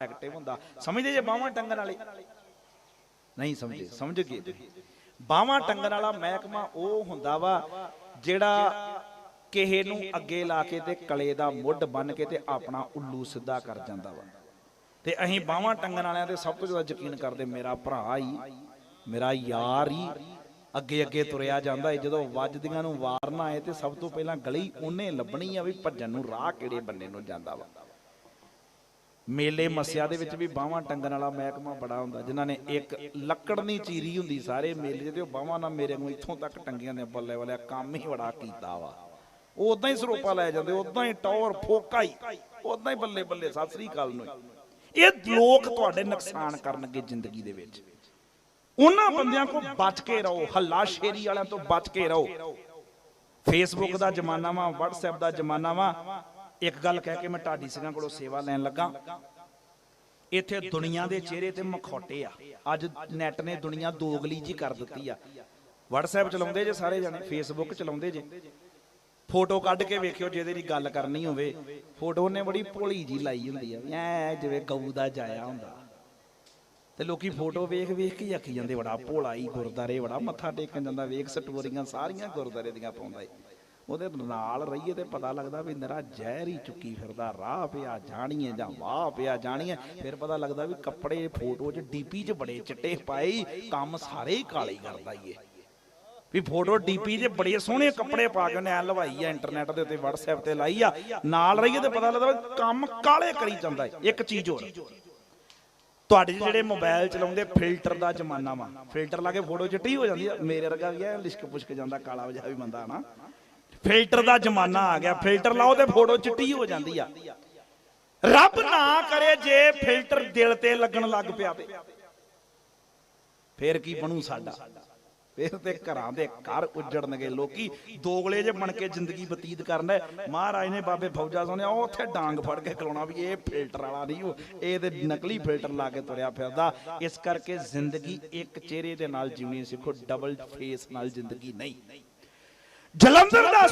Active ਹੁੰਦਾ। ਸਮਝਦੇ ਜੇ ਬਾਹਾਂ ਟੰਗਣ ਵਾਲੇ? ਨਹੀਂ ਸਮਝੇ ਸਮਝ ਗਏ। ਬਾਹਾਂ ਟੰਗਣ ਵਾਲਾ ਮਹਿਕਮਾ ਉਹ ਹੁੰਦਾ ਵਾ ਜਿਹੜਾ ਕਿਸੇ ਨੂੰ ਅੱਗੇ ਲਾ ਕੇ ਤੇ ਕਲੇ ਦਾ ਮੁੱਢ ਬੰਨ ਕੇ ਤੇ ਆਪਣਾ ਉੱਲੂ ਸਿੱਧਾ ਕਰ ਜਾਂਦਾ ਵਾ। ਤੇ ਅਸੀਂ ਬਾਹਾਂ ਟੰਗਣ ਵਾਲਿਆਂ ਤੇ ਸਭ ਤੋਂ ਜ਼ਿਆਦਾ ਯਕੀਨ ਕਰਦੇ, ਮੇਰਾ ਭਰਾ ਹੀ ਮੇਰਾ ਯਾਰ ਹੀ ਅੱਗੇ ਅੱਗੇ ਤੁਰਿਆ ਜਾਂਦਾ ਏ। ਜਦੋਂ ਵੱਜਦੀਆਂ ਨੂੰ ਵਾਰਨਾ ਆਏ ਤੇ ਸਭ ਤੋਂ ਪਹਿਲਾਂ ਗਲੀ ਉਹਨੇ ਲੱਭਣੀ ਆ ਵੀ ਭੱਜਣ ਨੂੰ ਰਾਹ ਕਿਹੜੇ ਬੰਨੇ ਨੂੰ ਜਾਂਦਾ ਵਾ। ਮੇਲੇ ਮੱਸਿਆ ਦੇ ਵਿੱਚ ਵੀ ਬਾਹਾਂ ਟੰਗਣ ਵਾਲਾ ਮਹਿਕਮਾ ਬੜਾ ਹੁੰਦਾ ਜਿਨ੍ਹਾਂ ਨੇ ਇੱਕ ਲੱਕੜ ਦੀ ਚੀਰੀ ਹੁੰਦੀ ਸਾਰੇ ਮੇਲੇ ਤੇ ਉਹ ਬਾਹਾਂ ਨਾਲ ਮੇਰੇ ਨੂੰ ਇੱਥੋਂ ਤੱਕ ਟੰਗੀਆਂ ਨੇ ਬੱਲੇ ਵਾਲਿਆ ਕੰਮ ਹੀ ਬੜਾ ਕੀਤਾ ਵਾ। ਉਹ ਉਦਾਂ ਹੀ ਸਰੋਪਾ ਲੈ ਜਾਂਦੇ ਉਦਾਂ ਹੀ ਟੌਰ ਫੋਕਾ ਹੀ ਉਦਾਂ ਹੀ। ਬੱਲੇ ਬੱਲੇ ਸਤਿ ਸ੍ਰੀ ਅਕਾਲ ਨੂੰ। ਇਹ ਲੋਕ ਤੁਹਾਡੇ ਨੁਕਸਾਨ ਕਰਨਗੇ ਜ਼ਿੰਦਗੀ ਦੇ ਵਿੱਚ। ਉਹਨਾਂ ਬੰਦਿਆਂ ਕੋਲ ਬਚ ਕੇ ਰਹੋ ਹੱਲਾ ਸ਼ੇਰੀ ਵਾਲਿਆਂ ਤੋਂ ਬਚ ਕੇ ਰਹੋ। ਫੇਸਬੁੱਕ ਦਾ ਜ਼ਮਾਨਾ ਵਾ WhatsApp ਦਾ ਜ਼ਮਾਨਾ ਵਾ। ਇੱਕ ਗੱਲ ਕਹਿ ਕੇ ਮੈਂ ਢਾਡੀ ਸਿੰਘਾਂ ਕੋਲੋਂ ਸੇਵਾ ਲੈਣ ਲੱਗਾ। ਇੱਥੇ ਦੁਨੀਆ ਦੇ ਚਿਹਰੇ ਤੇ ਮਖੌਟੇ ਆ। ਅੱਜ ਨੈਟ ਨੇ ਦੁਨੀਆ ਦੋਗਲੀ ਜੀ ਕਰ ਦਿੱਤੀ ਆ। WhatsApp ਚਲਾਉਂਦੇ ਜੇ ਸਾਰੇ ਜਣੇ, Facebook ਚਲਾਉਂਦੇ ਜੇ। ਫੋਟੋ ਕੱਢ ਕੇ ਵੇਖਿਓ ਜਿਹਦੇ ਦੀ ਗੱਲ ਕਰਨੀ ਹੋਵੇ। ਫੋਟੋ ਉਹਨੇ ਬੜੀ ਭੋਲੀ ਜੀ ਲਾਈ ਹੁੰਦੀ ਆ ਐ ਜਿਵੇਂ ਗਊ ਦਾ ਜਾਇਆ ਹੁੰਦਾ। ਤੇ ਲੋਕੀ ਫੋਟੋ ਵੇਖ ਵੇਖ ਕੇ ਆਖੀ ਜਾਂਦੇ, ਬੜਾ ਭੋਲਾ ਹੀ ਗੁਰਦਾਰੇ, ਬੜਾ ਮੱਥਾ ਟੇਕਣ ਜਾਂਦਾ। ਵੇਖ ਸਟੋਰੀਆਂ ਸਾਰੀਆਂ ਗੁਰਦਾਰੇ ਦੀਆਂ ਪਾਉਂਦਾ ਏ। ਉਹਦੇ ਨਾਲ ਰਹੀਏ ਤੇ ਪਤਾ ਲੱਗਦਾ ਵੀ ਨਰਾ ਜ਼ਹਿਰ ਹੀ ਚੁੱਕੀ ਫਿਰਦਾ, ਰਾਹ ਪਿਆ ਜਾਣੀਏ ਜਾਂ ਵਾਹ ਪਿਆ ਜਾਣੀਏ, ਫਿਰ ਪਤਾ ਲੱਗਦਾ ਵੀ ਕੱਪੜੇ ਫੋਟੋ 'ਚ ਡੀਪੀ 'ਚ ਬੜੇ ਚਿੱਟੇ ਪਾਏ, ਕੰਮ ਸਾਰੇ ਹੀ ਕਾਲੇ ਕਰਦਾ ਈ ਏ। ਵੀ ਫੋਟੋ ਡੀਪੀ 'ਚ ਬੜੇ ਸੋਹਣੇ ਕੱਪੜੇ ਪਾ ਕੇ ਉਹਨੇ ਐ ਲਵਾਈ ਆ, ਇੰਟਰਨੈਟ ਦੇ ਉੱਤੇ, WhatsApp ਤੇ ਲਾਈ ਆ, ਨਾਲ ਰਹੀਏ ਤੇ ਪਤਾ ਲੱਗਦਾ ਕੰਮ ਕਾਲੇ ਕਰੀ ਜਾਂਦਾ ਇੱਕ ਚੀਜ਼ ਹੋਰ। ਤੁਹਾਡੇ ਜਿਹੜੇ ਮੋਬਾਈਲ ਚਲਾਉਂਦੇ ਫਿਲਟਰ ਦਾ ਜ਼ਮਾਨਾ ਵਾ ਫਿਲਟਰ ਲਾ ਕੇ ਫੋਟੋ ਚਿੱਟੀ ਹੋ ਜਾਂਦੀ ਆ, ਮੇਰੇ ਵਰਗਾ ਵੀ ਐ ਲਿਸ਼ਕ ਪੁਸ਼ਕ ਜਾਂਦਾ, ਕਾਲਾ ਵਜਾ ਵੀ ਬੰਦਾ ਨਾ ਫਿਲਟਰ ਦਾ ਜ਼ਮਾਨਾ ਆ ਗਿਆ। ਫਿਲਟਰ ਲਾਓ ਤੇ ਫੋਟੋ ਚਿੱਟੀ ਹੋ ਜਾਂਦੀ ਆ। ਰੱਬ ਨਾ ਕਰੇ ਜੇ ਫਿਲਟਰ ਦਿਲ ਤੇ ਲੱਗਣ ਲੱਗ ਪਿਆ। ਤੇ ਫੇਰ ਕੀ ਬਣੂ ਸਾਡਾ? ਫੇਰ ਤੇ ਘਰਾਂ ਦੇ ਘਰ ਉੱਜੜਨਗੇ। ਲੋਕੀ ਦੋਗਲੇ ਜੇ ਬਣ ਕੇ ਜ਼ਿੰਦਗੀ ਬਤੀਤ ਕਰਨਾ। ਮਹਾਰਾਜ ਨੇ ਬਾਬੇ ਫੌਜਾ ਸੋਨੇ ਉਹ ਉੱਥੇ ਡਾਂਗ ਫੜ ਕੇ ਖਲੋਣਾ ਵੀ ਇਹ ਫਿਲਟਰ ਵਾਲਾ ਨਹੀਂ, ਉਹ ਇਹ ਤੇ ਨਕਲੀ ਫਿਲਟਰ ਲਾ ਕੇ ਤੁਰਿਆ ਫਿਰਦਾ। ਇਸ ਕਰਕੇ ਜ਼ਿੰਦਗੀ ਇੱਕ ਚਿਹਰੇ ਦੇ ਨਾਲ ਜਿਉਣੀ ਸਿੱਖੋ ਡਬਲ ਫੇਸ ਨਾਲ ਜ਼ਿੰਦਗੀ ਨਹੀਂ। ਜਲੰਧਰ ਦਾ